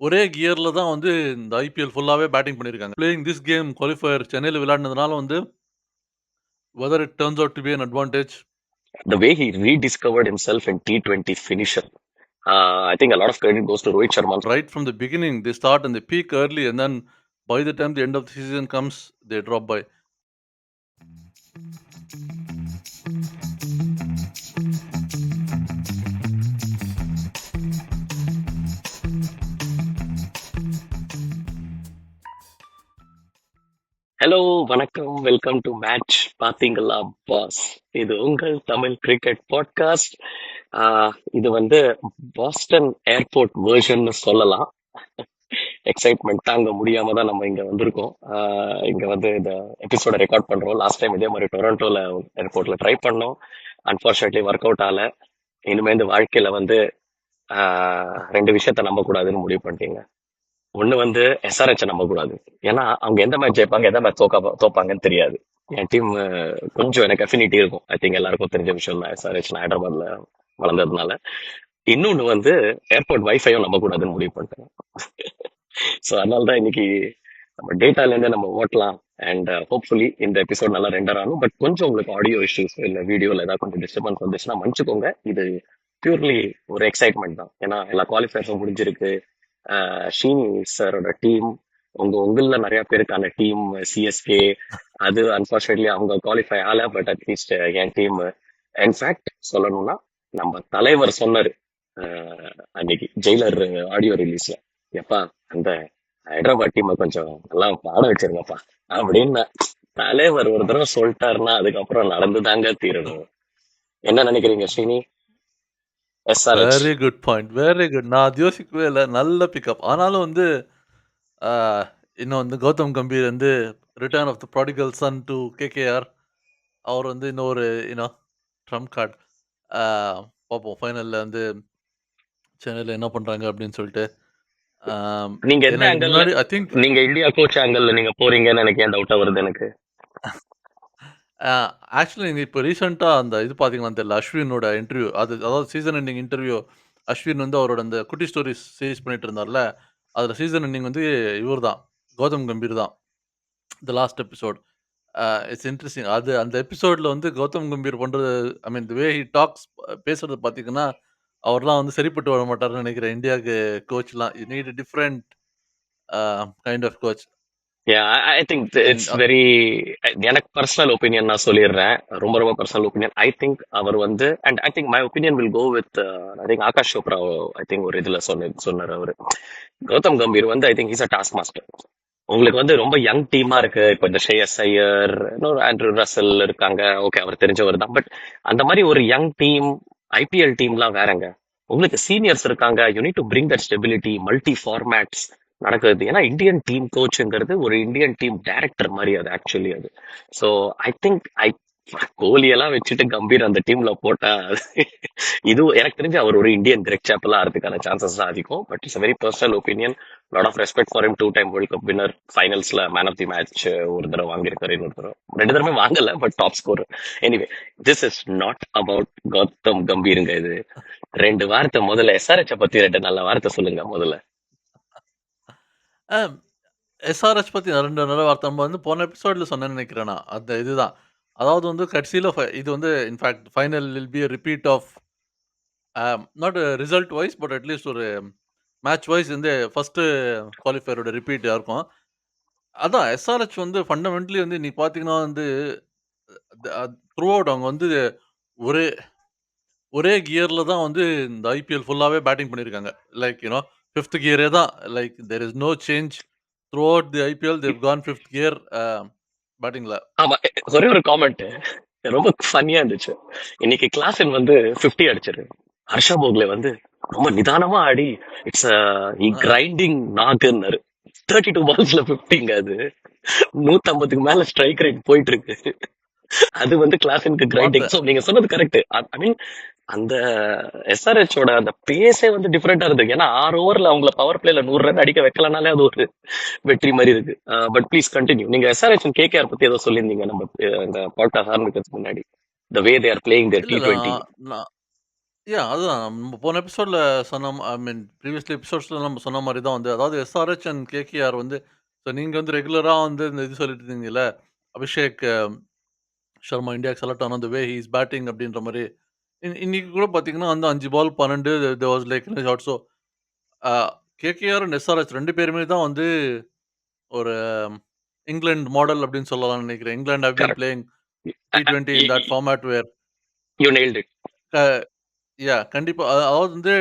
ஒரே கியர்ல தான் வந்து இந்த ஐபிஎல் ஃபுல்லாவே பேட்டிங் பண்ணியிருக்காங்க. பிளேயிங் திஸ் கேம் குவாலிஃபயர் சென்னையில விளையாடுனதுனால வந்து whether it turns out to be an advantage. The way he rediscovered himself in T20 finisher. Uh, I think a lot of credit goes to Rohit Sharma. Right from the beginning, they start and they peak early, and then by the time the end of the season comes, they drop by. Hello வணக்கம். Welcome to match பாத்தீங்களா boss இது உங்கள் Tamil cricket podcast இது வந்து Boston airport version சொல்லலாம். Excitement தாங்க முடியாம தான் நம்ம இங்க வந்திருக்கோம். இங்க வந்து இந்த எபிசோட ரெக்கார்ட் பண்றோம். லாஸ்ட் டைம் இதே மாதிரி டொரண்டோல ஏர்போர்ட்ல ட்ரை பண்ணோம். அன்பார்ச்சுனேட்லி ஒர்க் அவுட் ஆல இனிமே இந்த வாழ்க்கையில வந்து ரெண்டு விஷயத்த நம்ப கூடாதுன்னு முடிவு பண்ணிட்டீங்க. ஒண்ணு வந்து எஸ்ஆர்ஹெச் நம்ப கூடாது ஏன்னா அவங்க எந்த மேட்ச் ஜெயிப்பாங்க எந்த மேட்ச் தோக்க தோப்பாங்கன்னு தெரியாது. என் டீம் கொஞ்சம் எனக்கு அஃபினிட்டி இருக்கும். ஐ திங்க் எல்லாருக்கும் தெரிஞ்ச விஷயம் தான் எஸ்ஆர்ஹெச் நான் ஹைதராபாத்ல வளர்ந்ததுனால. இன்னொன்னு வந்து ஏர்போர்ட் வைஃபையும் நம்ப கூடாதுன்னு முடிவு பண்ணிட்டேன். ஸோ அதனால தான் இன்னைக்கு நம்ம டேட்டால இருந்து நம்ம ஓட்டலாம். அண்ட் ஹோப்ஃபுல்லி இந்த எபிசோட் நல்லா ரெண்டர் ஆகும். பட் கொஞ்சம் உங்களுக்கு ஆடியோ இஷ்யூஸ் இல்ல வீடியோல ஏதாவது கொஞ்சம் டிஸ்டர்பன்ஸ் வந்துச்சுன்னா மன்னிச்சுக்கோங்க. இது பியூர்லி ஒரு எக்ஸைட்மெண்ட் தான். ஏன்னா எல்லா குவாலிஃபயர்ஸும் முடிஞ்சிருக்கு. ஷீனி சாரோட டீம் உங்க உங்கள நிறைய பேருக்கான டீம் சிஎஸ்கே அது அன்பார்ச்சுனேட்லி அவங்க குவாலிஃபை ஆகல பட் அட்லீஸ்ட் என் டீம் இன்ஃபேக்ட் சொல்லணும்னா நம்ம தலைவர் சொன்னாரு ஆஹ் அன்னைக்கு ஜெயிலர் ஆடியோ ரிலீஸ்ல எப்பா அந்த ஹைதராபாத் டீமை கொஞ்சம் நல்லா பாட வச்சிருங்கப்பா அப்படின்னு தலைவர் ஒரு தடவை சொல்லிட்டாருன்னா அதுக்கப்புறம் நடந்துதாங்க தீரணும். என்ன நினைக்கிறீங்க Srini very good point very good நான் அது யோசிக்கவே இல்லை. நல்ல பிக்கப் ஆனாலும் வந்து ஆஹ், இன்னும் வந்து கௌதம் கம்பீர் வந்து return of the prodigal son to KKR அவர் வந்து இன்னொரு இன்னும் ட்ரம் கார்டு பார்ப்போம். ஃபைனலில் வந்து சென்னையில் என்ன பண்ணுறாங்க அப்படின்னு சொல்லிட்டு. ஆம், நீங்க எந்த ஏன்னா இதுக்கு ஆங்கிள் முன்னாடி ஐ திங்க் நீங்க இந்தியா கோச் ஆங்கிள் நீங்க போறீங்கன்னு எனக்கு ஏன் டவுட்டா வருது எனக்கு? ஆக்சுவலி நீங்கள் இப்போ ரீசெண்டாக அந்த இது பார்த்தீங்களா தெரியல அஸ்வினோட இன்டர்வியூ. அது அதாவது சீசன் எண்டிங் இன்டர்வியூ அஸ்வின் வந்து அவரோட அந்த குட்டி ஸ்டோரிஸ் சீரிஸ் பண்ணிட்டு இருந்தார்ல அதில் சீசன் எண்டிங் வந்து இவர் தான் கௌதம் கம்பீர் தான் the last episode it's interesting அது அந்த எபிசோடில் வந்து கௌதம் கம்பீர் பண்ணுறது ஐ மீன் த வே ஹி டாக்ஸ் பேசுறது பார்த்தீங்கன்னா அவர்லாம் வந்து சரிப்பட்டு வர மாட்டாருன்னு நினைக்கிறேன். இந்தியாவுக்கு கோச்லாம் you need different kind of coach I think it's very எனக்கு பர்சனல் ஒப்பீனியன் நான் சொல்லிடுறேன். ரொம்ப ரொம்ப பர்சனல் ஒப்பீனியன் ஐ திங்க் அவர் வந்து and I think my opinion will go with I think Aakash Chopra I think ஒரு இதுல சொன்ன சொன்னார் அவரு. கௌதம் கம்பீர் வந்து I think is a task master உங்களுக்கு வந்து ரொம்ப யங் டீமா இருக்கு. இப்போ இந்த ஷேயஸ் ஐயர் இன்னொரு ஆண்ட்ரூ ரசல் இருக்காங்க. ஓகே அவர் தெரிஞ்சவர் தான். பட் அந்த மாதிரி ஒரு யங் டீம் ஐபிஎல் டீம்லாம் வேறங்க. உங்களுக்கு சீனியர்ஸ் இருக்காங்க. You need to bring that stability multi formats நடக்குது. ஏன்னா இந்தியன் டீம் கோச்சுங்கிறது ஒரு இந்தியன் டீம் டைரக்டர் மாதிரி அது ஆக்சுவலி அது. ஸோ ஐ திங்க் ஐ கோலி எல்லாம் வச்சுட்டு கம்பீர் அந்த டீம்ல போட்டா இது எனக்கு தெரிஞ்சு அவர் ஒரு இந்தியன் கிரெக் சாப்பெல்லாம் ஆகிறதுக்கான சான்சஸ் தான் அதிகம். But it's very personal opinion lot of respect for him two time World Cup winner ஃபைனல்ஸ்ல man of the match ஒரு தடவை வாங்கியிருக்காரு இன்னொரு தடவை. ரெண்டு தடவை வாங்கல but top score anyway this is not about Gautam கம்பீருங்க இது. ரெண்டு வார்த்தை முதல்ல. எஸ்ஆர்ஹெச் பத்தி ரெண்டு நல்ல வார்த்தை சொல்லுங்க முதல்ல. எஸ்ஆர்எச் பற்றி ரெண்டு நல்ல வார்த்தை நம்ம வந்து போன எபிசோடில் சொன்னேன்னு நினைக்கிறேன் நான். அந்த இதுதான். அதாவது வந்து கடைசியில் இது வந்து in fact final will be repeat of not result wise but at least ஒரு மேட்ச் வைஸ் வந்து ஃபஸ்ட்டு குவாலிஃபையரோட ரிப்பீட்டாக இருக்கும். அதான் எஸ்ஆர்ஹெச் வந்து ஃபண்டமெண்டலி வந்து நீ பார்த்தீங்கன்னா வந்து த்ரூ அவுட் அவங்க வந்து ஒரே ஒரே கியரில் தான் வந்து இந்த ஐபிஎல் ஃபுல்லாகவே பேட்டிங் பண்ணியிருக்காங்க லைக் ஃபிஃப்த் கியரே தான் like there is no change throughout the IPL they've gone fifth gear பேட்டிங்கில் ஆமா ஒரே ஒரு காமெண்ட் ரொம்ப ஃபன்னியா இருந்துச்சு. இன்னைக்கு கிளாஸ் வந்து 50 அடிச்சிரு ஹர்ஷா போக்லே வந்து ரொம்ப நிதானமா ஆடி இட்ஸ் கிரைண்டிங் நாக்குன்னாரு. தேர்ட்டி டூ பால்ஸ்ல பிப்டிங்க அது. நூத்தம்பதுக்கு மேல ஸ்ட்ரைக் ரேட் போயிட்டு இருக்கு. அது வந்து கிளாஸனுக்கு கிரைண்டிங் ஸோ நீங்க சொன்னது கரெக்ட் ஐ மீன் அந்த எஸ்ஆர்ஹெச் ஓட அந்த பேஸே வந்து டிஃப்ரெண்டா இருக்கு ஏன்னா ஆறு ஓவர்ல அவங்கள பவர் பிளேல நூறு ரன் அடிக்க வைக்கலனாலே அது ஒரு வெற்றி மாதிரி இருக்கு பட் ப்ளீஸ் கண்டினியூ நீங்க எஸ்ஆர்ஹெச் கேகேஆர் பத்தி ஏதோ சொல்லியிருந்தீங்க நம்ம இந்த பாட்காஸ்ட் ஆரம்பிக்கிறதுக்கு முன்னாடி the way they are playing their T twenty yeah அதுதான். நம்ம போன எபிசோட்ல சொன்ன ஐ மீன் ப்ரீவியஸ்லி எபிசோட்ஸ்ல நம்ம சொன்ன மாரி தான் வந்து அதாவது எஸ்ஆர்எச் அண்ட் கேகேஆர் வந்து ஸோ நீங்க வந்து ரெகுலரா வந்து இந்த இது சொல்லிட்டு இருந்தீங்கல்ல, அபிஷேக் ஷர்மா இந்தியாக்கு செலக்ட் ஆன the way he is batting அப்டின்ற மாரி. இன் இன்னைக்கு கூட பார்த்தீங்கன்னா வந்து 5 ball 12 there was like also a KKR and SRH 2 பேருமே தான் வந்து ஒரு இங்கிலாந்து மாடல் அப்டின்னு சொல்லலாம்னு நெனைக்கிறேன். England have been. Playing uh uh uh T20 uh in that format where you it. க யாஹ் கண்டிப்பா. அ அதாவது வந்து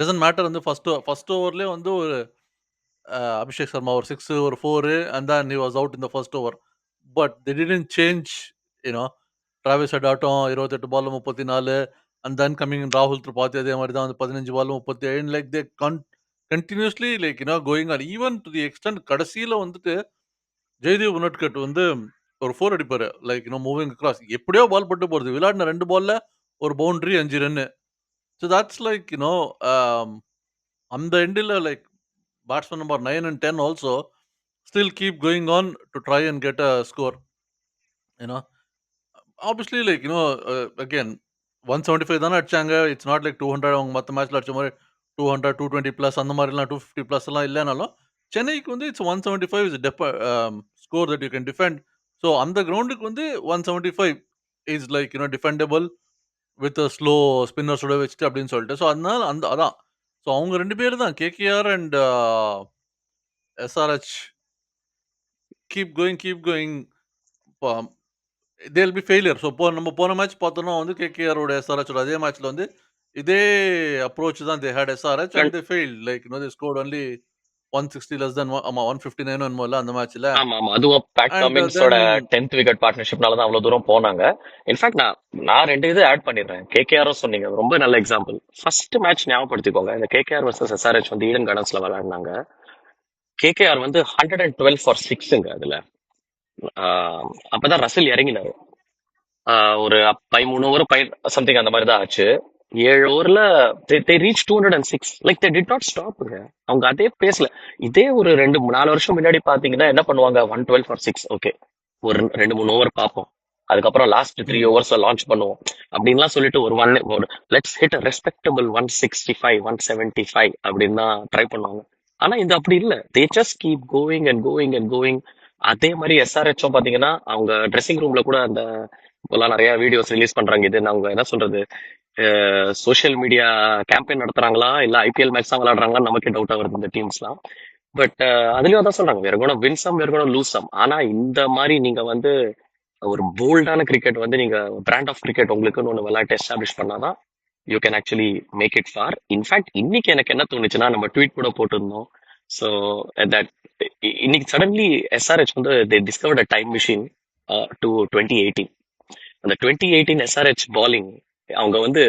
டசன்ட் மேட்டர் வந்து ஃபர்ஸ்ட் ஃபர்ஸ்ட் ஓவர்லயே வந்து ஒரு அ அபிஷேக் சர்மா ஒரு 6 ஒரு 4 and then he was out in the first over. But they didn't change you know Travis Head ஆட்டம் 28 பால்ல 34 அண்ட் தென் கம்மிங் இன் ராகுல் திரிபாதி அதே மாதிரி தான் வந்து 15 ball 37 like they can continuously like you know going on even to the extent கடைசில வந்துட்டு ஜெயதேவ் உனட்கட் வந்து ஒரு ஃபோர் அடிப்பாரு. லைக் யூனோ மூவிங் கிராஸ் எப்படியோ பால் பட்டு போறது. விளையாடின ரெண்டு பால்ல ஒரு பவுண்டரி அஞ்சு run. So that's like you know அந்த எண்டில் like batsman number nine and 10 also still keep going on to try and get a score. ஏன்னா ஆப்வியஸ்லி லைக் யூ நோ 175 தானே அடிச்சாங்க. இட்ஸ் நாட் லைக் 200 அவங்க மத்த மேட்ச்ல அடிச்ச மாரி 200, 220 பிளஸ் அந்த மாரிலாம் 250 பிளஸ்லாம் இல்லனாலும், சென்னைக்கு வந்து it's 175 is டெப்ப score that you can defend. So அந்த கிரவுண்டுக்கு வந்து 175 is like you know defendable with a slow ஸ்பின்னர்ஸோட வச்சுட்டு அப்படின்னு சொல்லிட்டு. ஸோ அதனால அந்த அதான். ஸோ அவங்க 2 பேரு தான் KKR and SRH SRH keep going keep going ப they will be failure. So போ நம்ம போன மேட்ச் பார்த்தோம்னா வந்து கேகேஆரோட எஸ்ஆர்எச்சோட அதே மேட்ச்ல வந்து இதே அப்ரோச் தான் they had SRH and they failed like no they scored only 160 less than ஆமா 159 என்னமோல்ல அந்த மேட்ச்ல. ஆமாமா. அதுவும் பேட் அண்ட் தென் 10த் விக்கெட் பார்ட்னர்ஷிப்னால தான் அவ்ளோ தூரம் போனாங்க. இன்ஃபாக்ட் நான் நான் 2 இது ஆட் பண்ணிடுறேன். கேகேஆரும் சொன்னீங்க. ரொம்ப நல்ல எக்ஸாம்பிள். ஃபர்ஸ்ட் மேட்ச் ஞாபகப்படுத்திக்கோங்க. இந்த கேகேஆர் வெர்சஸ் எஸ்ஆர்எச் வந்து ஈடன் கார்டன்ஸ்ல விளையாடுனாங்க. கேகேஆர் வந்து 112 ஃபார் 6ங்க அதுல. அப்பதான் ரசில் இறங்கினாரு. ஆ ஒரு 13 ஓவர் பை சம்திங் அந்த மாரி தான் ஆச்சு. 7 ஓவர்ல they reach 206 like they did not ஸ்டாப்ங்க. அவங்க அதே பேஸ்ல இதே ஒரு 2 4 வருஷம் முன்னாடி பாத்தீங்கன்னா என்ன பண்ணுவாங்க 112 ஃபார் 6 ஓகே. ஒரு 2 3 ஓவர் பார்ப்போம். அதுக்கப்புறம் லாஸ்ட் 3 ம். ஓவர்ஸ்ல லான்ச் பண்ணுவோம். அப்படின்லாம் சொல்லிட்டு ஒரு ஒன் ஒரு லெட்ஸ் ஹிட் ரெஸ்பெக்டபிள் 165 175 அப்படின்னு தான் ட்ரை பண்ணுவாங்க. ஆனா இது அப்படி இல்ல. They just keep going and going and going. அதே மாதிரி எஸ்ஆர்ஹெச்சும் பாத்தீங்கன்னா அவங்க ட்ரெஸ்ஸிங் ரூம்ல கூட அந்த இப்போலாம் நிறைய வீடியோஸ் ரிலீஸ் பண்றாங்க. இது அவங்க என்ன சொல்றது? சோஷியல் மீடியா கேம்பெயின் நடத்துறாங்களா? இல்ல ஐபிஎல் மேட்ச் தான் விளையாடுறாங்களா நமக்கே டவுட்டா வருது இந்த டீம்ஸ்லாம். பட் அதுலயும் அதான் சொல்றாங்க. வேற கூட வின்சம் வேற கூட லூசம் ஆனா இந்த மாதிரி நீங்க வந்து ஒரு போல்டான கிரிக்கெட் வந்து நீங்க பிராண்ட் ஆஃப் கிரிக்கெட் உங்களுக்குன்னு ஒன்று விளையாட்டு எஸ்டாப்ளிஷ் பண்ணாதான் you can actually make it for in fact இன்னைக்கு எனக்கு என்ன தோணுச்சுன்னா நம்ம ட்வீட் கூட போட்டிருந்தோம். ஸோ தட் இன்னைக்கு சடன்லி எஸ்ஆர்ஹெச் வந்து they discovered uh time machine to twenty eighteen அந்த டுவெண்ட்டி எயிட்டீன் எஸ்ஆர்ஹெச் பாலிங் அவங்க வந்து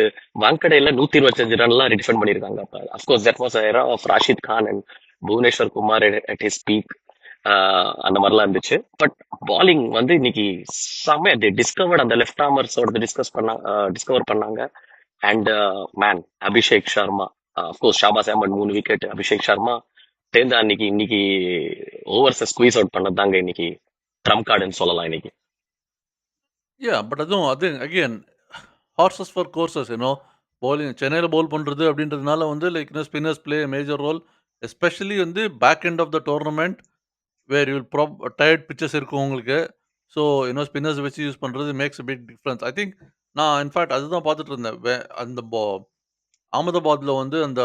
வாங்கடையில நூத்தி இருபத்தஞ்சு ரன்லாம் டிஃபெண்ட் பண்ணிருக்காங்க அப்ப of course that was era of Rashid Khan and Bhuvneshwar Kumar at his peak அந்த மாதிரிலாம் இருந்துச்சு. பட் பாலிங் வந்து இன்னைக்கு செம்ம டிஸ்கவர்ட் அந்த லெஃப்ட் ஆர்மர்ஸோட டிஸ்கஸ் பண்ண டிஸ்கவர் பண்ணாங்க. And man Abhishek Sharma of course Shahbaz Ahmed மூணு விக்கெட் அபிஷேக் சர்மா சேர்ந்து அன்னைக்கு இன்னைக்கு ஓவர்ஸை ஸ்குவீஸ் அவுட் பண்ணது தாங்க இன்னைக்கு ட்ரம் கார்டுன்னு சொல்லலாம் இன்னைக்கு யா பட் அதுவும் அது அகைன் ஹார்சஸ் ஃபார் கோர்சஸ் ஏன்னோ போலிங் சென்னையில் பவுல் பண்ணுறது அப்படின்றதுனால வந்து லைக் இன்னும் spinners play major role especially வந்து back end of the tournament where you prob tired pitches இருக்கும் உங்களுக்கு ஸோ இன்னும் ஸ்பின்னர்ஸ் வச்சு யூஸ் பண்ணுறது makes a big difference I think நான் இன்ஃபேக்ட் அதுதான் பார்த்துட்டு இருந்தேன் வே- அந்த பா அகமதாபாத்தில் வந்து அந்த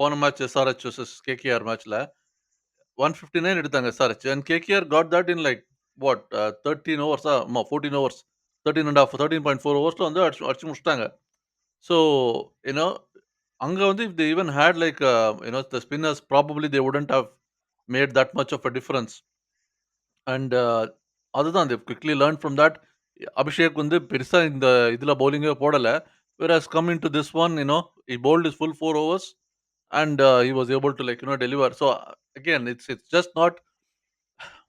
போன மேட்ச் எஸ்ஆர்ஹெச் வர்சஸ் கேகேஆர் மேட்ச்சில் ஒன் ஃபிஃப்டி நைன் எடுத்தாங்க SRH and KKR got that in like what thirteen ஓவர்ஸா ஆமாம் fourteen overs thirteen and of thirteen point four ஓவர்ஸில் வந்து அடிச்சு அடிச்சு முடிச்சிட்டாங்க. ஸோ யூனோ அங்கே வந்து if they even had like you know the spinners probably they wouldn't have made that much of a difference and அதுதான் they quickly learn from that Abhishek வந்து பெருசாக இந்த இதில் பவுலிங்கே போடலை. Where has come in to this one you know uh Boult is full four overs and he was able to like you know deliver so again it's it's just not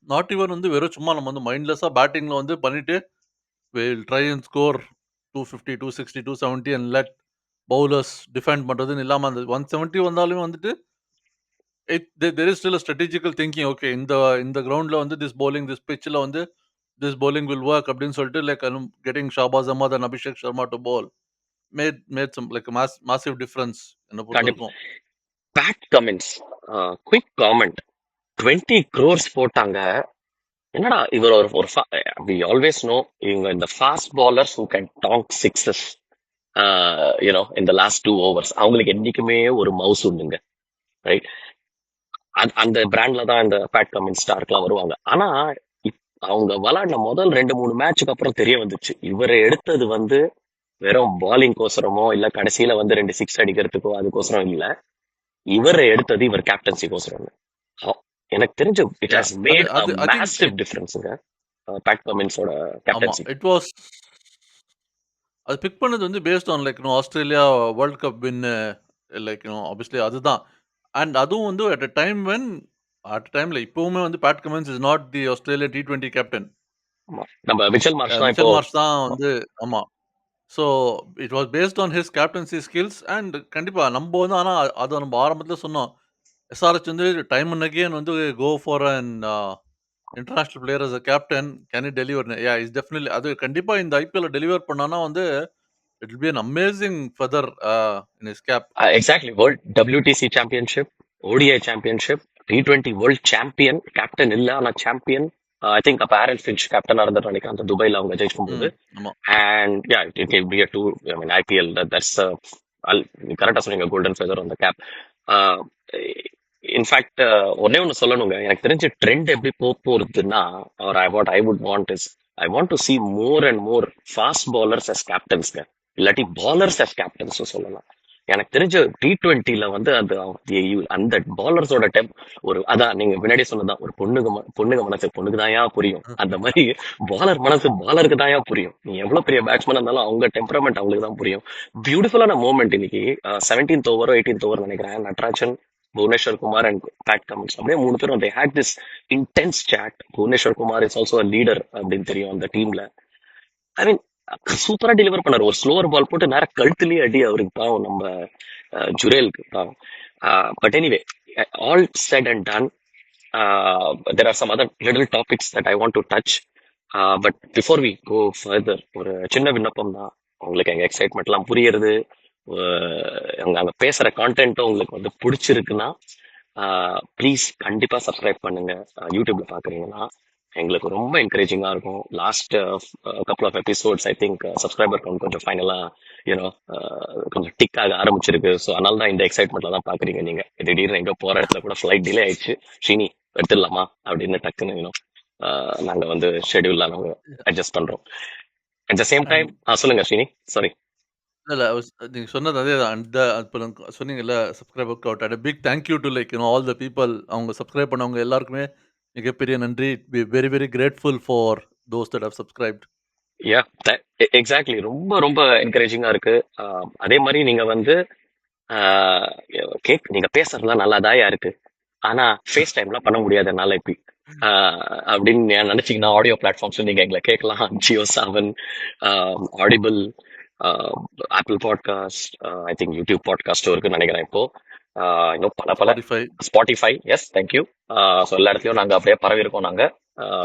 not even வந்து வெறும் சும்மா நம்ம வந்து மைண்ட்லெஸ்ஸாக பேட்டிங்கில் வந்து பண்ணிட்டு will try and score two fifty two sixty two seventy and let bowlers defend பண்ணுறதுன்னு இல்லாமல் அந்த ஒன் செவன்ட்டி வந்தாலுமே வந்துட்டு it there is still strategical thinking okay இந்த இந்த கிரவுண்டில் வந்து திஸ் பவுலிங் திஸ் பிச்சில் வந்து திஸ் பவுலிங் வில் ஒர்க் அப்படின்னு சொல்லிட்டு like getting Shahbaz Ahmed and Abhishek Sharma to bowl made made some like mass massive difference என்ன கண்டிப்பா. பொறுத்தவரைக்கும். Pat Cummins quick comment twenty crores போட்டாங்க. என்னடா இவர் ஒரு ஒரு வி ஆல்வேஸ் நோ இவங்க இந்த fast bowlers who can tank sixes you know இந்த லாஸ்ட் டூ ஓவர்ஸ் அவங்களுக்கு என்னைக்குமே ஒரு மவுஸ் உண்டுங்க ரைட் அந்த பிராண்ட்ல தான் இந்த பேட் கமின்ஸ் ஸ்டார்க்லாம் வருவாங்க. ஆனா இப்- அவங்க விளையாடின முதல் ரெண்டு மூணு மேட்சுக்கு அப்புறம் தெரிய வந்துச்சு. இவரை எடுத்தது வந்து வெறும் பாலிங் கோசரமோ இல்ல கடைசியில வந்து ரெண்டு சிக்ஸ் அடிக்கிறதுக்கோ அதுக்கோசரம் இல்ல. இவரை எடுத்தது இவர் கேப்டன்சி கோசரம் எனக்கு தெரிஞ்சு இட் ஹாஸ் மேட் மேசிவ் டிஃபரன்ஸுங்க பேட் கமின்ஸோட கேப்டன்சி இட் வாஸ் அது பிக் பண்ணது வந்து based on like no Australia World Cup win like no obviously அதுதான். அண்ட் அதுவும் வந்து at a time when at டைம்ல இப்பவுமே வந்து Pat Cummins is not the Australia T twenty captain நம்ம மிச்சல் மார்ஷ் தான். வந்து ஆமா. So it was based on his captaincy skills and கண்டிப்பா நம்ம வந்து ஆனா அதை நம்ம ஆரம்பத்துல சொன்னோம். எஸ்ஆர்எச் வந்து டைம் அண்ட் அகேன் வந்து go for an international player as a captain can it deliver yeah is definitely அது கண்டிப்பா இந்த ஐபிஎல் டெலிவர் பண்ணானா வந்து it will be an amazing feather in his cap exactly world WTC championship ODI championship T twenty world champion captain இல்ல ஆனா champion I think அப்ப Aaron Finch கேப்டனா இருந்தார் நினைக்கிறேன். அந்த துபாயில அவங்க ஜெயிக்கும் போது and yeah it it be too I mean IPL that's கரெக்டா சொன்னீங்க கோல்டன் ஃபெதர் அந்த கேப் இன்ஃபேக்ட் ஒன்னே ஒன்று சொல்லணுங்க. எனக்கு தெரிஞ்ச ட்ரெண்ட் எப்படி போக போறதுன்னா or I what I would want is I want to see more and more fast bowlers as கேப்டன்ஸ்ங்க இல்லாட்டி பாலர்ஸ் அஸ் கேப்டன்ஸ் சொல்லலாம். எனக்கு தெரிஞ்ச டி டுவெண்ட்டில வந்து அந்த அந்த பாலர்ஸோட டெம் ஒரு அதான் நீங்க முன்னாடி சொன்னதான் ஒரு பொண்ணுக்கு பொண்ணுங்க மனசு பொண்ணுக்கு தாயா புரியும் அந்த மாதிரி பாலர் மனசு பாலருக்கு தாயா புரியும். நீ எவ்வளவு பெரிய பேட்ஸ்மேன் இருந்தாலும் அவங்க டெம்பரமெண்ட் அவங்களுக்கு தான் புரியும். பியூட்டிஃபுல்லான மூமெண்ட் இன்னைக்கு செவன்டீன்த் ஓவரோ எயிட்டீன்த் ஓவர் நினைக்கிறேன். Natarajan Bhuvneshwar Kumar and Pat Cummins அப்படியே மூணு பேரும் they had this intense chat Bhuvneshwar Kumar is also leader அப்படின்னு தெரியும் அந்த டீம்ல ஐ மீன் சூப்பரா டெலிவர் பண்ணாரு. ஒரு ஸ்லோவர் பால் போட்டு நேரம் கழுத்துலயே அடி அவருக்கு பாவம் நம்ம ஜுரேலுக்கு பாவம். But anyway all set and done there are some other little topics that I want to touch but before we go further ஒரு சின்ன விண்ணப்பம் தான். உங்களுக்கு எங்க எக்ஸைட்மெண்ட்லாம் புரியுறது. அங்கே அங்க அங்க பேசுற கான்டென்ட்டும் உங்களுக்கு வந்து பிடிச்சிருக்குன்னா ப்ளீஸ் கண்டிப்பா சப்ஸ்கிரைப் பண்ணுங்க. யூடியூப்ல பாக்குறீங்கன்னா எங்களுக்கு ரொம்ப என்கரேஜிங்கா இருக்கும். Last couple of episodes I think subscriber count கொஞ்சம் ஃபைனலா யூனோ கொஞ்சம் டிக் ஆக ஆரம்பிச்சிருக்கு. ஸோ அதனால தான் இந்த எக்ஸைட்மெண்ட்ல தான் பாக்குறீங்க நீங்க. திடீர்னு எங்க போற இடத்துல கூட ஃபிளைட் டிலே ஆயிடுச்சு. ஸ்ரீனி எடுத்துடலாமா? அப்படின்னு டக்குன்னு யூனோ நாங்க வந்து ஷெட்யூல்ல நாங்க அட்ஜஸ்ட் பண்றோம். அட் த சேம் டைம் சொல்லுங்க ஸ்ரீனி சாரி இல்ல நீங்க சொன்னது அதே அந்த சொன்னீங்கல்ல subscriber out at peak thank you to like you know all the people அவங்க சப்ஸ்கிரைப் பண்ணவங்க எல்லாருக்குமே மிகப்பெரிய நன்றி. Very very grateful for those that have subscribed yeah exactly ரொம்ப ரொம்ப என்கரேஜிங்கா இருக்கு. அதே மாதிரி நீங்க வந்து கேக் நீங்க பேசுறதுலாம் நல்லாதாயா இருக்கு. ஆனா ஃபேஸ் டைம்லாம் பண்ண முடியாது என்னால இப்படி. அப்படின்னு நினைச்சீங்கன்னா ஆடியோ பிளாட்ஃபார்ம்ஸ் நீங்க எங்களை கேட்கலாம் Jio Saavn Audible Apple podcast I think YouTube பாட்காஸ்டும் இருக்குன்னு நினைக்கிறேன் இப்போ. இன்னும் பல பல. ஸ்பாட்டிஃபை எஸ் தேங்க்யூ ஸோ எல்லா இடத்துலயும் நாங்க அப்படியே பரவி இருக்கோம் நாங்க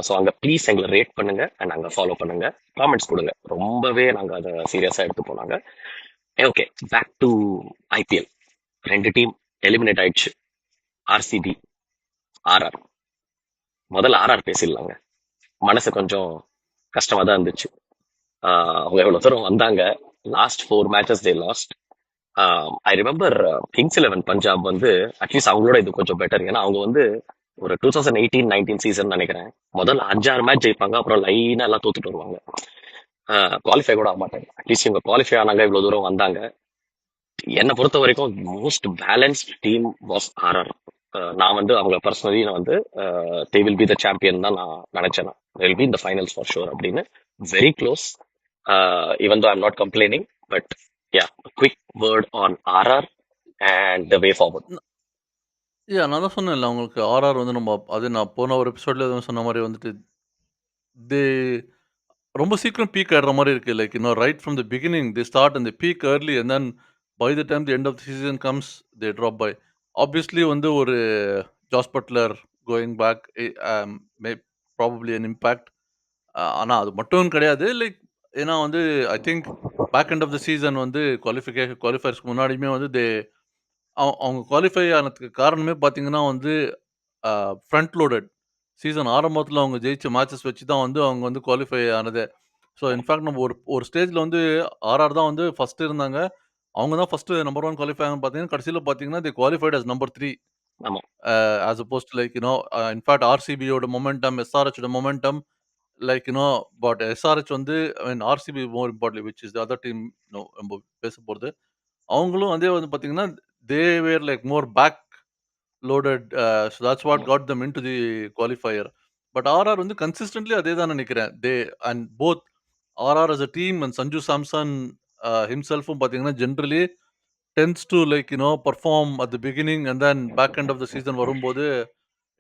ஸோ அங்க ப்ளீஸ் எங்களை ரேட் பண்ணுங்க அண்ட் அங்க ஃபாலோ பண்ணுங்க. காமெண்ட்ஸ் கொடுங்க. ரொம்பவே நாங்க அதை சீரியஸா எடுத்து போனாங்க ஓகே பேக் டு ஐபிஎல் ரெண்டு டீம் எலிமினேட் ஆயிடுச்சு. ஆர்சிபி ஆர்ஆர் முதல்ல ஆர்ஆர் பேசிடலாங்க. மனசு கொஞ்சம் கஷ்டமா தான் இருந்துச்சு அவங்க எவ்வளவு தூரம் வந்தாங்க? Last four matches they lost I remember Kings Eleven Punjab வந்து அட்லீஸ்ட் அவங்களோட இது கொஞ்சம் பெட்டர் ஏன்னா அவங்க வந்து ஒரு two thousand eighteen nineteen season நினைக்கிறேன். முதல்ல அஞ்சாறு மேட்ச் ஜெயிப்பாங்க அப்புறம் லைனா எல்லாம் தோத்துட்டு வருவாங்க. குவாலிஃபை கூட ஆக மாட்டாங்க. அட்லீஸ்ட் இவங்க குவாலிஃபை ஆனாங்க இவ்வளவு தூரம் வந்தாங்க. என்னை பொறுத்த வரைக்கும் most balanced team was RR நான் வந்து அவங்க பர்சனலி நான் வந்து they will be the champion தான் நான் நினைச்சேன். வில் பி இந்த ஃபைனல்ஸ் ஃபார் ஷோர் அப்படின்னு. Very close even though I'm not complaining but yeah quick word on RR and the way forward yeah நான் தான் சொன்னேன்ல உங்களுக்கு ஆர்ஆர் வந்து நம்ம அது நான் போன ஒரு எபிசோட்ல எதுவும் சொன்ன மாதிரி வந்துட்டு தே ரொம்ப சீக்கிரம் பீக் ஆடுற மாதிரி இருக்கு. லைக் இன்னும் right from the beginning the start அந்த peak early and then by the time the end of the season comes they drop by obviously வந்து ஒரு Jos Buttler going back may probably an impact ஆனால் அது மட்டும் கிடையாது. Like ஏன்னா வந்து I think back end of the season வந்து qualification குவாலிஃபயர்ஸ்க்கு முன்னாடியுமே வந்து தே அவங்க குவாலிஃபை ஆனதுக்கு காரணமே பார்த்தீங்கன்னா வந்து ஃப்ரண்ட் லோடட் சீசன் ஆரம்பத்தில் அவங்க ஜெயிச்ச மேட்சஸ் வச்சு தான் வந்து அவங்க வந்து குவாலிஃபை ஆனதே. ஸோ இன்ஃபேக்ட் நம்ம ஒரு ஒரு ஸ்டேஜில் வந்து ஆர்ஆர் தான் வந்து ஃபர்ஸ்ட் இருந்தாங்க. அவங்க தான் ஃபர்ஸ்ட் நம்பர் ஒன் குவாலிஃபை ஆகும் பார்த்தீங்கன்னா கடைசியில் பார்த்தீங்கன்னா they qualified as number three. As opposed to like you know in fact ஆர்சிபியோட momentum எஸ்ஆர்ஹெச்சோட momentum like you know but SRH வந்து I mean RCB more importantly which is other team நம்ம பேச போகிறது அவங்களும் அதே வந்து பார்த்தீங்கன்னா they were like more back loaded so that's what ஆமா. Got them into the qualifier but RR வந்து கன்சிஸ்டன்ட்லி அதே தான் நினைக்கிறேன் they and both RR as a team and Sanju Samson ஹிம்செல்ஃபும் பார்த்தீங்கன்னா generally tends to like you know perform at the beginning and then back end of the season வரும்போது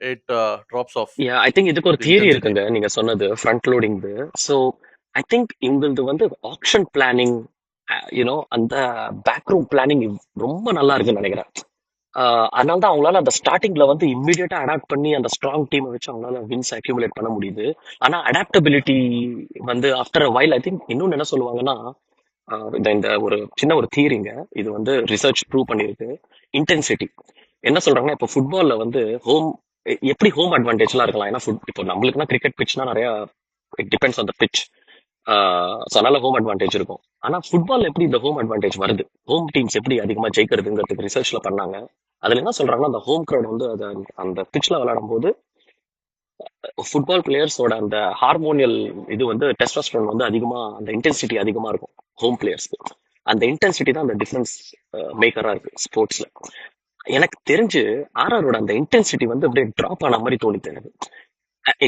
it drops off yeah I think இதுக்கு ஒரு theory இருக்குங்க நீங்க சொன்னது front லோடிங்து so I think இவங்களது வந்து ஆப்ஷன் பிளானிங் யூனோ அந்த பேக் ரூம் பிளானிங் ரொம்ப நல்லா இருக்குன்னு நினைக்கிறேன். ஆஹ் அதனால தான் அவங்களால அந்த ஸ்டார்டிங்ல வந்து இம்மிடியட்டா அடாப்ட் பண்ணி அந்த ஸ்ட்ராங் டீமை வச்சு அவங்களால வின்ஸ் அக்யூமுலேட் பண்ண முடியுது. ஆனா அடாப்டபிலிட்டி வந்து after a while I think இன்னொன்னு என்ன சொல்லுவாங்கன்னா இந்த இந்த ஒரு சின்ன ஒரு தியரிங்க இது வந்து ரிசர்ச் ப்ரூவ் பண்ணியிருக்கு இன்டென்சிட்டி என்ன சொல்றாங்கன்னா இப்போ ஃபுட்பால்ல வந்து ஹோம் எப்படி ஹோம் அட்வான்டேஜ்லாம் இருக்கலாம்? ஏன்னா ஃபுட் இப்போ நம்மளுக்குனா கிரிக்கெட் பிச்னா நிறைய it depends on the pitch so அதனால ஹோம் அட்வான்டேஜ் இருக்கும். ஆனா ஃபுட்பால் எப்படி இந்த ஹோம் அட்வான்டேஜ் வருது? ஹோம் டீம்ஸ் எப்படி அதிகமா ஜெயிக்கிறதுங்கிறதுக்கு ரிசர்ச்ல பண்ணாங்க. அதுல என்ன சொல்றாங்கன்னா அந்த ஹோம் க்ரௌட் வந்து அதை அந்த பிச்ல விளையாடும் போது ஃபுட்பால் பிளேயர்ஸோட அந்த ஹார்மோனியல் இது வந்து டெஸ்டாஸ்ட்ரோன் வந்து அதிகமா அந்த இன்டென்சிட்டி அதிகமா இருக்கும் ஹோம் பிளேயர்ஸ்க்கு அந்த இன்டென்சிட்டி தான் அந்த டிஃபரன்ஸ் மேக்கரா இருக்கு ஸ்போர்ட்ஸ்ல எனக்கு தெரிஞ்சு ஆர்ஆரோட அந்த இன்டென்சிட்டி வந்து அப்படியே டிராப் ஆன மாதிரி தோணித்து எனக்கு.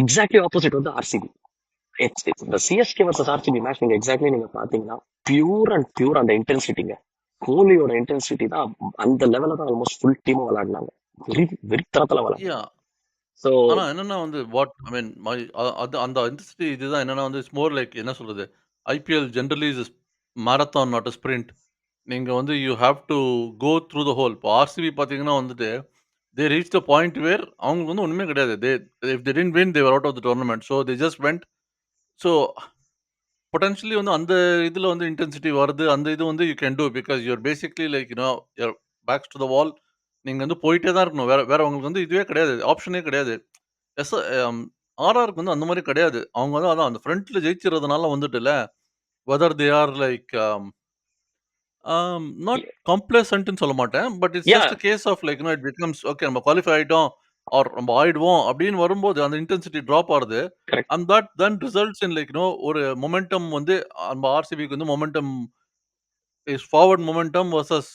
எக்ஸாக்ட்லி ஆப்போசிட் வந்து ஆர்சிபி இந்த சிஎஸ்கே வர்சஸ் ஆர்சிபி மேட்ச் நீங்க எக்ஸாக்ட்லி நீங்க பாத்தீங்கன்னா பியூர் அண்ட் பியூர் அந்த இன்டென்சிட்டிங்க கோலியோட இன்டென்சிட்டி தான் அந்த லெவல்ல தான் ஆல்மோஸ்ட் ஃபுல் டீமும் விளையாடினாங்க. வெறி வெறித்தனத்துல விளையாடுனாங்க. யா ஸோ ஆனா என்னன்னா வந்து வாட் ஐ மீன் அது அந்த இன்டென்சிட்டி இதுதான் என்னன்னா வந்து இட்ஸ் மோர் லைக் என்ன சொல்றது? IPL generally is marathon not a sprint நீங்க வந்து you have to go through the whole இப்போ ஆர்சிபி பார்த்தீங்கன்னா வந்துட்டு தே ரீச் த பாயிண்ட் வேர் அவங்களுக்கு வந்து ஒன்றுமே கிடையாது. They if they tend win they're out of the tournament so they just went so potentially வந்து அந்த இதில் வந்து இன்டென்சிட்டி வருது. அந்த இது வந்து you can do because you're basically like you know your backs to the wall நீங்கள் வந்து போயிட்டே தான் இருக்கணும். வேற வேற உங்களுக்கு வந்து இதுவே கிடையாது. ஆப்ஷனே கிடையாது. எஸ் ஆர்ஆருக்கு um, வந்து அந்த மாதிரி கிடையாது. அவங்க வந்து அதான் அந்த ஃப்ரண்ட்ல வந்துட்டு இல்லை whether they are like not கம்ப்ளசன்ட்னு சொல்ல மாட்டேன். But it's yeah just case of like it becomes okay நம்ம குவாலிஃபை ஆயிட்டோம் ஆர் நம்ம ஆயிடுவோம் அப்படின்னு வரும்போது அந்த இன்டென்சிட்டி ட்ராப் ஆகுது. Correct and that then results in like no ஒரு மொமெண்டம் வந்து நம்ம ஆர்சிபிக்கு வந்து momentum is forward momentum versus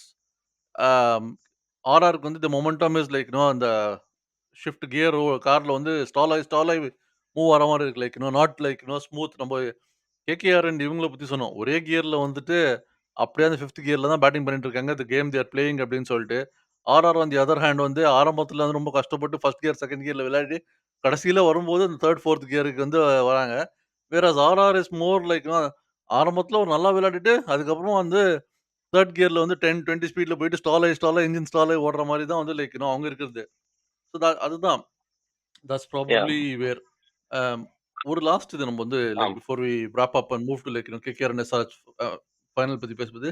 ஆர்ஆருக்கு வந்து இந்த மொமெண்டம் இஸ் லைக் நோ அந்த ஷிஃப்ட் கியர் கார்ல வந்து ஸ்டால் ஆகி ஸ்டால் ஆகி மூவ் ஆகிற மாதிரி இருக்கு. Like no not like no smooth நம்ம கேகேஆர் அண்ட் இவங்கள பத்தி சொன்னோம். ஒரே கியர்ல வந்துட்டு அப்படியே அந்த ஃபிஃப்த் கியர்ல தான் பேட்டிங் பண்ணிட்டு இருக்காங்க. இந்த கேம் தேர் பிளேயிங் அப்படின்னு சொல்லிட்டு ஆர்ஆர் வந்து அதர் ஹேண்ட் வந்து ஆரம்பத்துல வந்து ரொம்ப கஷ்டப்பட்டு ஃபர்ஸ்ட் கியர் செகண்ட் கியர்ல விளையாடி கடைசியில வரும்போது அந்த தேர்ட் ஃபோர்த் கியருக்கு வந்து வராங்க. வேற ஆர்ஆர் இஸ் மோர் லைக் ஆரம்பத்துல ஒரு நல்லா விளையாடிட்டு அதுக்கப்புறம் வந்து தேர்ட் கியர்ல வந்து டென் டுவெண்ட்டி ஸ்பீட்ல போயிட்டு ஸ்டால் ஆகி ஸ்டால் இன்ஜின் ஸ்டால் ஆகி ஓடுற மாதிரி தான் வந்து லைக் அவங்க இருக்கிறது. ஸோ அதுதான். தட்ஸ் யா ப்ராபப்ளி வேர் ஒரு லாஸ்ட் இது நம்ம வந்து like um. Before we wrap up and move to like KKR and SRH final பத்தி பேசும்போது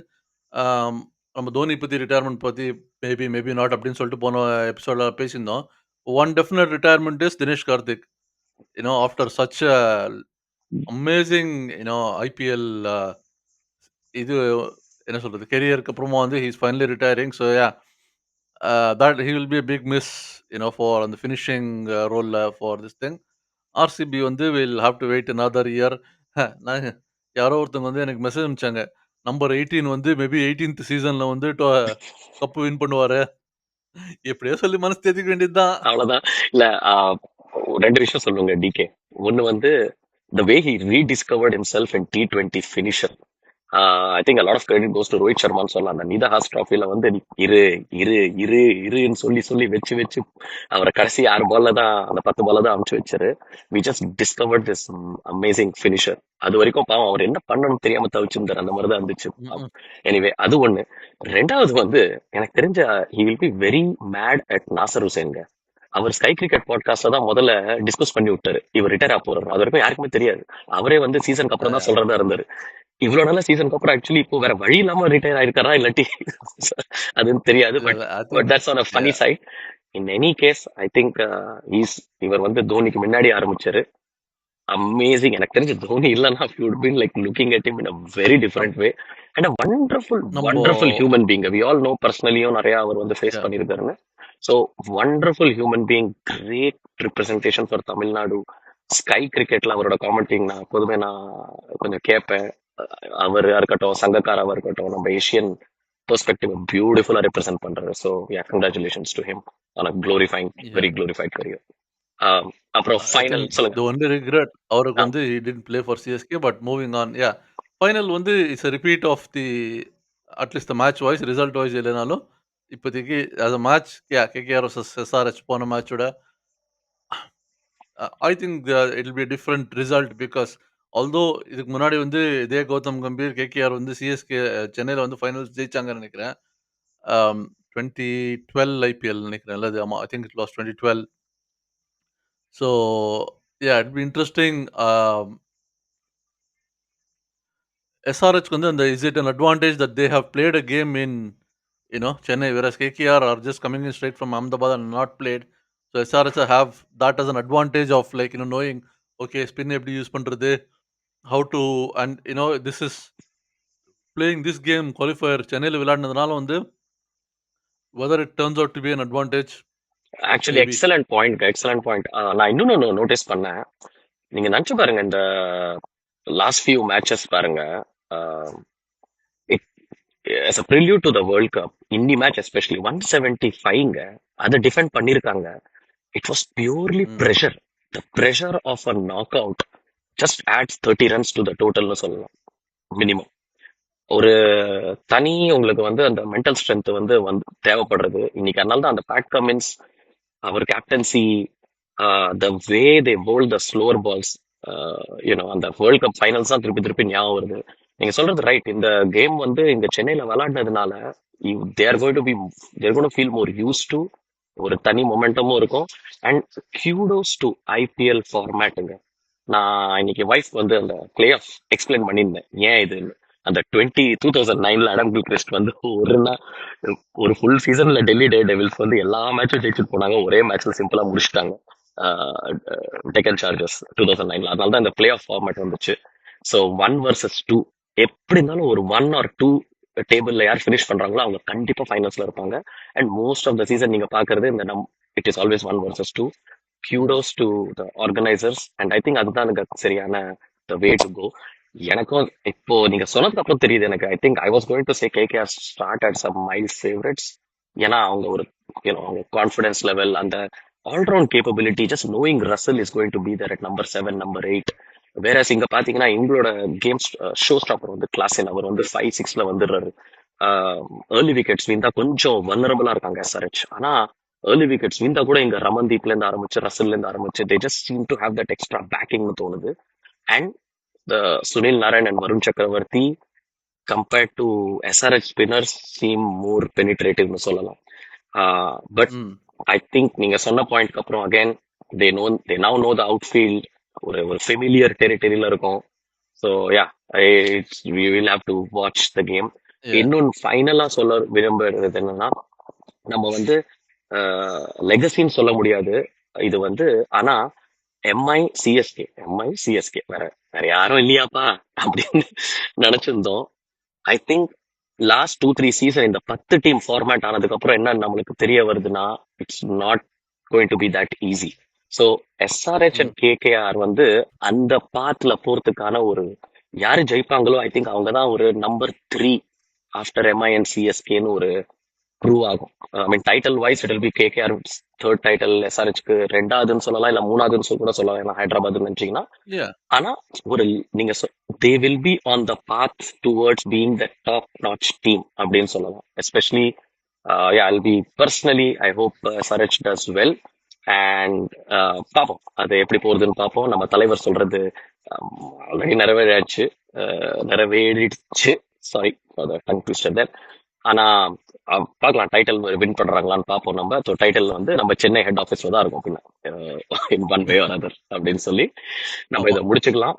ஆம், நம்ம தோனி பத்தி ரிட்டையர்மெண்ட் பத்தி மேபி மேபி நாட் அப்படின்னு சொல்லிட்டு போன எபிசோட்ல பேசியிருந்தோம். One definite retirement is Dinesh Karthik. You know after such amazing you know IPL இது என்ன சொல்றது கெரியருக்கு அப்புறமா வந்து he's finally retiring so yeah that he will be a big miss you know for அந்த ஃபினிஷிங் ரோலில் ஃபார் திஸ் திங் ஆர்சிபி வந்து will have to wait another year நான் யாரோ ஒருத்தவங்க வந்து எனக்கு மெசேஜ் அனுப்பிச்சாங்க. நம்பர் எயிட்டீன் வந்து மேபி எயிட்டீன்த் சீசன்ல வந்து கப்பு வின் பண்ணுவாரு. எப்படியோ சொல்லி மனசு தேத்திக்க வேண்டியதுதான். அவ்வளவுதான். இல்ல ரெண்டு விஷயம் சொல்லுங்க டிகே ஒன்னு வந்து the way he self and T T20 finisher I think lot of credit goes to Rohit சர்மான்னு சொல்லலாம். அந்த நிதஹாஸ் ட்ராஃபில வந்து இரு இரு இரு இருன்னு சொல்லி சொல்லி வச்சு வச்சு அவரை கடைசி ஆறு பால்ல தான் அந்த பத்து பால்ல தான் அமுச்சு வச்சாரு. We just discovered this amazing finisher அது வரைக்கும் பாவம் அவர் என்ன பண்ணணும்னு தெரியாம தவிச்சிருந்தாரு. அந்த மாதிரி தான் இருந்துச்சு. எனிவே அது ஒண்ணு. ரெண்டாவது வந்து எனக்கு தெரிஞ்ச he will be very mad at Nasser ஹுசேன்ங்க அவர் ஸ்கை கிரிக்கெட் பாட்காஸ்ட்ல தான் முதல்ல டிஸ்கஸ் பண்ணி விட்டாரு. இவர் ரிட்டையர் ஆக போறாரு. அது வரைக்கும் யாருக்குமே தெரியாது. அவரே வந்து சீசனுக்கு அப்புறம் தான் சொல்றதா இருந்தாரு. இவ்வளவு நாள சீசனுக்கு அப்புறம் ஆக்சுவலி இப்போ வேற வழி இல்லாம ரிட்டையர் ஆயிருக்காரா இல்லாட்டி அதுன்னு தெரியாது. But that's on funny. Side in any case I think is இவர் வந்து தோனிக்கு முன்னாடி ஆரம்பிச்சாரு. அமேசிங் எனக்கு தெரிஞ்சு தோனி இல்லைன்னா would been like looking at him in a very different way and a wonderful wonderful human being we all know பர்சனலியும் நிறைய அவர் வந்து face Yeah. So wonderful human being great representation for Tamil Nadu Sky கிரிக்கெட்ல அவரோட commenting நான் எப்போதுமே நான் கொஞ்சம் கேட்பேன் அவரா இருக்கட்டும் சங்கக்காராவா இருக்கட்டும் நம்ம ஏஷியன் பெர்ஸ்பெக்டிவ் பியூட்டிஃபுல்லா ரெப்ரசென்ட் பண்றாரு. So yeah congratulations to him on glorifying. Very glorified career அப்புறம் ஃபைனல் சொல்லுங்க. the only regret. அவருக்கு. வந்து he didn't play for CSK but moving on yeah. Final வந்து repeat of the at least the match wise result wise இல்லைனாலும் இப்போதைக்கு as a match yeah KKR vs SRH போன மேட்சோட I think it be different result because although இதுக்கு முன்னாடி வந்து இதே Gautam Gambhir KKR வந்து சிஎஸ்கே சென்னையில் வந்து ஃபைனல்ஸ் ஜெயிச்சாங்கன்னு நினைக்கிறேன். டுவெண்ட்டி டுவெல் ஐபிஎல் நினைக்கிறேன். அல்லது ஆமாம் I think it lost twenty twelve so yeah it be interesting எஸ்ஆர்ஹெச்க்கு வந்து அந்த is it an advantage that they have played a game in you know Chennai whereas KKR are just coming in straight from Ahmedabad and not played so SRH have that as an advantage of like you know knowing okay spin எப்படி use பண்ணுறது how to and you know this is playing this game qualifier சென்னையில் விளையாடினதுனால வந்து whether it turns out to be an advantage actually. Excellent point excellent point நான் இன்னொன்னு notice பண்ணேன். நீங்க நினைச்சு பாருங்க இந்த லாஸ்ட் ஃபியூ மேட்சஸ் பாருங்க. As a prelude to the world cup இன்னி மேட்ச் எஸ்பெஷலி ஒன் செவன்டி ஃபைவ்ங்க அதை டிஃபெண்ட் பண்ணிருக்காங்க. It was purely. Pressure the pressure of a knock out just adds thirty runs to the டோட்டல்னு சொல்லலாம் minimum ஒரு தனி உங்களுக்கு வந்து அந்த மென்டல் ஸ்ட்ரென்த் வந்து வந்து தேவைப்படுறது. இன்னைக்கு அதனால தான் அந்த Pat Cummins our captaincy the way they bowl the slower balls you know அந்த வேர்ல்ட் கப் ஃபைனல்ஸ் தான் திருப்பி திருப்பி ஞாபகம் வருது. நீங்க சொல்றது ரைட் இந்த கேம் வந்து இங்க சென்னையில you they're going to be they're going feel more used to ஒரு தனி மொமெண்டமும் இருக்கும். அண்ட் கியூடோஸ் டு ஐபிஎல் ஃபார்மேட்டுங்க நான் இன்னைக்கு வைஃப் வந்து அந்த பிளே ஆஃப் எக்ஸ்பிளைன் பண்ணியிருந்தேன். ஏன் இதுன்னு அந்த டுவெண்ட்டி டூ தௌசண்ட் நைன்ல அடம் கில்கிறிஸ்ட் வந்து ஒரு நாள் ஒரு ஃபுல் சீசன்ல டெல்லி டே டெவில்ஸ் வந்து எல்லா மேட்சும் ஜெயிச்சுட்டு போனாங்க. ஒரே மேட்ச்ல சிம்பிளா முடிச்சுட்டாங்க. டெக்கன் சார்ஜஸ் டூ தௌசண்ட் நைன்ல அதனால தான் இந்த பிளே ஆஃப் ஃபார்மேட் வந்துச்சு. ஸோ ஒன் வர்சஸ் டூ எப்படி இருந்தாலும் ஒரு ஒன் ஆர் டூ டேபிள்ல யார் ஃபினிஷ் பண்றாங்களோ அவங்க கண்டிப்பா ஃபைனல்ஸ்ல இருப்பாங்க. And most of the season நீங்க பாக்குறது இந்த நம் it is always one versus two kudos to the organisers and I think அதுதான் எனக்கு சரியான த வே டு கோ எனக்கும் இப்போ நீங்க சொன்னதுக்கு அப்புறம் தெரியுது எனக்கு. I think I was going to say KK start at some mile favourites ஏன்னா அவங்க ஒரு யூனோ அவங்க கான்ஃபிடன்ஸ் லெவல் அந்த all round capability just knowing Russell is going to be there at number seven number eight வேற இங்க பாத்தீங்கன்னா எங்களோட games show stopper வந்து கிளாஸ் அவர் வந்து ஃபைவ் சிக்ஸ்ல வந்துடுறாரு. ஏர்லி விக்கெட்ஸ் வீந்தா கொஞ்சம் வல்னரபிளா இருக்காங்க எஸ்ஆர்ஹெச் ஆனா ஏர்லி விக்கெட்ஸ் வீந்தா கூட இங்க ரமன்தீப்ல இருந்து ஆரம்பிச்சு ரசல்ல இருந்து ஆரம்பிச்சு they just seem to have that extra பேக்கிங்னு தோணுது. And the Sunil Narayan and Varun Chakravarthy compared to SRH spinners seem more பெனிட்ரேட்டிவ்னு சொல்லலாம். பட் ஐ திங்க் நீங்க சொன்ன பாயிண்ட்க்கு அப்புறம் again they know they now know the outfield ஒரு ஒரு familiar டெரிட்டரியில இருக்கும். So yeah it's we will have to watch the game இன்னொன்று ஃபைனலா சொல்ல விரும்புறது என்னன்னா நம்ம வந்து லெகசின்னு சொல்ல முடியாது. இது வந்து ஆனா எம்ஐ சிஎஸ்கே எம்ஐ சிஎஸ்கே வேற வேற யாரும் இல்லையாப்பா அப்படின்னு நினைச்சிருந்தோம். I think last two three season இந்த பத்து டீம் ஃபார்மேட் ஆனதுக்கு அப்புறம் என்ன நம்மளுக்கு தெரிய வருதுன்னா it's not going to be that easy so SRH and KKR வந்து அந்த பாத்துல போறதுக்கான ஒரு யாரு ஜெயிப்பாங்களோ ஐ திங்க் அவங்க தான் ஒரு number three after MI and சிஎஸ்கேன்னு ஒரு ப்ரூவ் ஆகும். I mean title wise it be KKR third title எஸ்ஆர்ஹெச்க்கு ரெண்டாவதுன்னு சொல்லலாம் இல்ல மூணாவதுன்னு கூட சொல்லலாம் ஏன்னா ஹைதராபாத் நினைச்சீங்கன்னா. ஆனா ஒரு நீங்க they will be on the path towards being the top notch team அப்படின்னு சொல்லலாம். Especially I be personally I hope சரச் does well and பார்ப்போம் அது எப்படி போகுதுன்னு பார்ப்போம் நம்ம தலைவர் சொல்றது ஆல்ரெடி நிறைவேறாச்சு uh, நிறைவேறிடுச்சு. சாரி டங் ட்விஸ்டர் தட் ஆனா பார்க்கலாம். டைட்டில் வின் பண்றாங்களான்னு பார்ப்போம் நம்ம. ஸோ டைட்டில் வந்து நம்ம சென்னை ஹெட் ஆஃபீஸ்ல தான் இருக்கும் பின்ன. In one way or other அப்படின்னு சொல்லி நம்ம. இதை முடிச்சுக்கலாம்.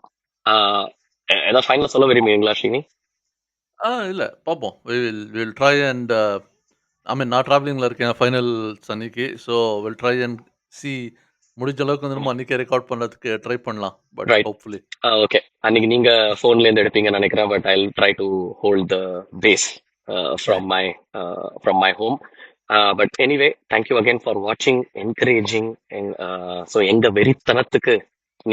எ- ஏதாவது ஃபைனல் சொல்ல விரும்புவீங்களா ஸ்ரீனி? ஆ இல்ல. பார்ப்போம். Will will try and I mean நான் டிராவலிங்ல இருக்கேன். ஃபைனல்ஸ் அன்னைக்கு. So will try and see முடிஞ்ச அளவுக்கு வந்து நம்ம அன்னைக்கே ரெக்கார்ட் பண்றதுக்கு ட்ரை பண்ணலாம். But right hopefully. ஓகே அன்னைக்கு நீங்க போன்ல இருந்து எடுப்பீங்கன்னு நினைக்கிறேன். But I try to hold the base from my from my home but anyway thank you again for வாட்சிங் என்கரேஜிங் ஸோ எங்க வெறித்தனத்துக்கு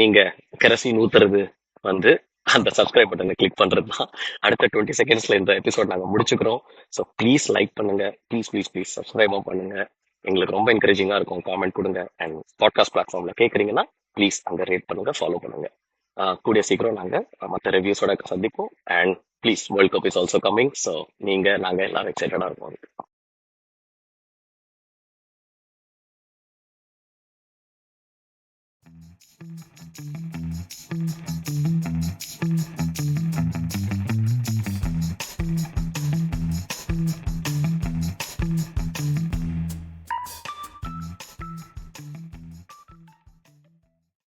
நீங்க கெரசின் ஊத்துறது வந்து அந்த சப்ஸ்கிரைப் பட்டனை கிளிக் பண்றது தான் அடுத்த டுவெண்ட்டி செகண்ட்ஸ்ல இந்த எபிசோட் நாங்க முடிச்சுக்கிறோம். ஸோ ப்ளீஸ் லைக் பண்ணுங்க. ப்ளீஸ் ப்ளீஸ் ப்ளீஸ் சப்ஸ்கிரைபும் பண்ணுங்க. எங்களுக்கு ரொம்ப என்கரேஜிங்கா இருக்கும். காமெண்ட் கொடுங்க. அண்ட் பாட்காஸ்ட் பிளாட்ஃபார்ம்ல கேட்குறீங்கன்னா ப்ளீஸ் அங்கே ரேட் பண்ணுங்க ஃபாலோ பண்ணுங்க. கூடிய சீக்கிரம் நாங்க மற்ற ரிவ்யூஸோட சந்திப்போம். And please world cup is also coming so நீங்க நாங்க எல்லாரும் எக்ஸைட்டடா இருக்கோம்